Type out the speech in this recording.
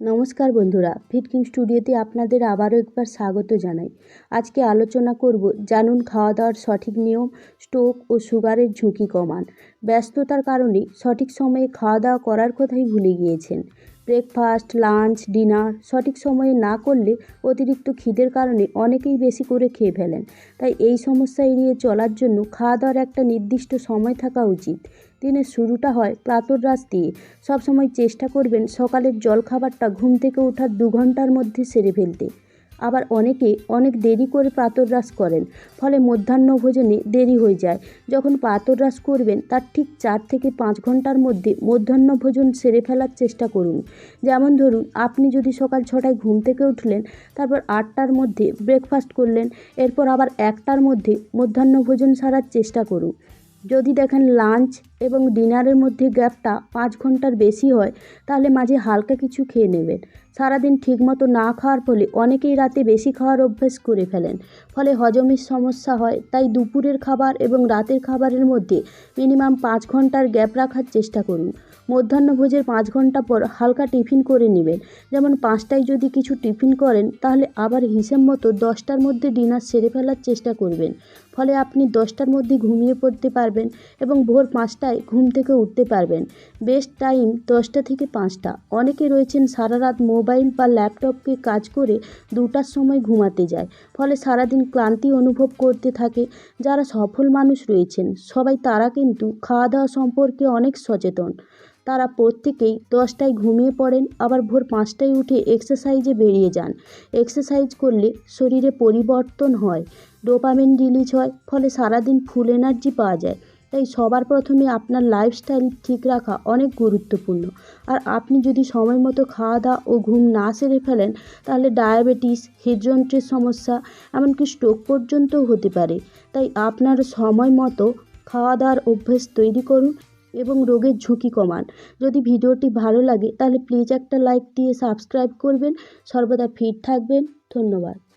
নমস্কার বন্ধুরা ফিটকিং স্টুডিওতে আপনাদের আবারও একবার স্বাগত জানাই। আজকে আলোচনা করব জানুন খাওয়া দাওয়ার সঠিক নিয়ম স্ট্রোক ও সুগারের ঝুঁকি কমান। ব্যস্ততার কারণে সঠিক সময়ে খাওয়া দাওয়া করার কথাই ভুলে গিয়েছেন। ব্রেকফাস্ট লাঞ্চ ডিনার সঠিক সময়ে না করলে অতিরিক্ত খিদের কারণে অনেকেই বেশি করে খেয়ে ফেলেন। তাই এই সমস্যা এড়িয়ে চলার জন্য খাওয়া দাওয়ার একটা নির্দিষ্ট সময় থাকা উচিত। দিনের শুরুটা হয় প্রাতর প্রাতরাশ দিয়ে। সবসময় চেষ্টা করবেন সকালের জলখাবারটা ঘুম থেকে ওঠার দু ঘণ্টার মধ্যে সেরে ফেলতে। আবার অনেকে অনেক দেরি করে প্রাতরাশ করেন, ফলে মধ্যাহ্ন ভোজনে দেরি হয়ে যায়। যখন প্রাতরাশ করবেন, তার ঠিক চার থেকে পাঁচ ঘণ্টার মধ্যে মধ্যাহ্ন ভোজন সেরে ফেলার চেষ্টা করুন। যেমন ধরুন, আপনি যদি সকাল ছটায় ঘুম থেকে উঠলেন, তারপর আটটার মধ্যে ব্রেকফাস্ট করলেন, এরপর আবার একটার মধ্যে মধ্যাহ্ন ভোজন সারার চেষ্টা করুন। যদি দেখেন লাঞ্চ এবং ডিনারের মধ্যে গ্যাপটা পাঁচ ঘণ্টার বেশি হয়, তাহলে মাঝে হালকা কিছু খেয়ে নেবেন। সারাদিন ঠিকমতো না খাওয়ার ফলে অনেকেই রাতে বেশি খাওয়ার অভ্যেস করে ফেলেন। ফলে হজমের সমস্যা হয়, তাই দুপুরের খাবার এবং রাতের খাবারের মধ্যে মিনিমাম পাঁচ ঘণ্টার গ্যাপ রাখার চেষ্টা করুন। মধ্যাহ্নভোজের পাঁচ ঘণ্টা পর হালকা টিফিন করে নেবেন। যেমন পাঁচটায় যদি কিছু টিফিন করেন, তাহলে আবার হিসেব মতো দশটার মধ্যে ডিনার সেরে ফেলার চেষ্টা করবেন। ফলে আপনি দশটার মধ্যে ঘুমিয়ে পড়তে পারবেন। এবং ভোর পাঁচটায় ঘুম থেকে উঠতে পারবেন। বেস্ট টাইম দশটা থেকে পাঁচটা। অনেকে রয়েছেন সারা রাত মোবাইল বা ল্যাপটপকে কাজ করে দুটার সময় ঘুমাতে যায়। ফলে সারাদিন ক্লান্তি অনুভব করতে থাকে। যারা সফল মানুষ রয়েছেন, সবাই তারা কিন্তু খাওয়া দাওয়া সম্পর্কে অনেক সচেতন। তারা প্রত্যেকেই দশটায় ঘুমিয়ে পড়েন, আবার ভোর পাঁচটায় উঠে এক্সারসাইজে বেরিয়ে যান। এক্সারসাইজ করলে শরীরে পরিবর্তন হয় ডোপামিন রিলিজ হয়, ফলে সারাদিন ফুল এনার্জি পাওয়া যায়। তাই সবার প্রথমে আপনার লাইফস্টাইল ঠিক রাখা অনেক গুরুত্বপূর্ণ। আর আপনি যদি সময় মতো খাওয়া দাওয়া ও ঘুম না সেরে ফেলেন, তাহলে ডায়াবেটিস হৃদযন্ত্রের সমস্যা, এমনকি স্ট্রোক পর্যন্তও হতে পারে। তাই আপনার সময় মতো খাওয়া দাওয়ার অভ্যেস তৈরি করুন এবং রোগের ঝুঁকি কমান। যদি ভিডিওটি ভালো লাগে, তাহলে প্লিজ একটা লাইক দিয়ে সাবস্ক্রাইব করবেন। সর্বদা ফিট থাকবেন। ধন্যবাদ।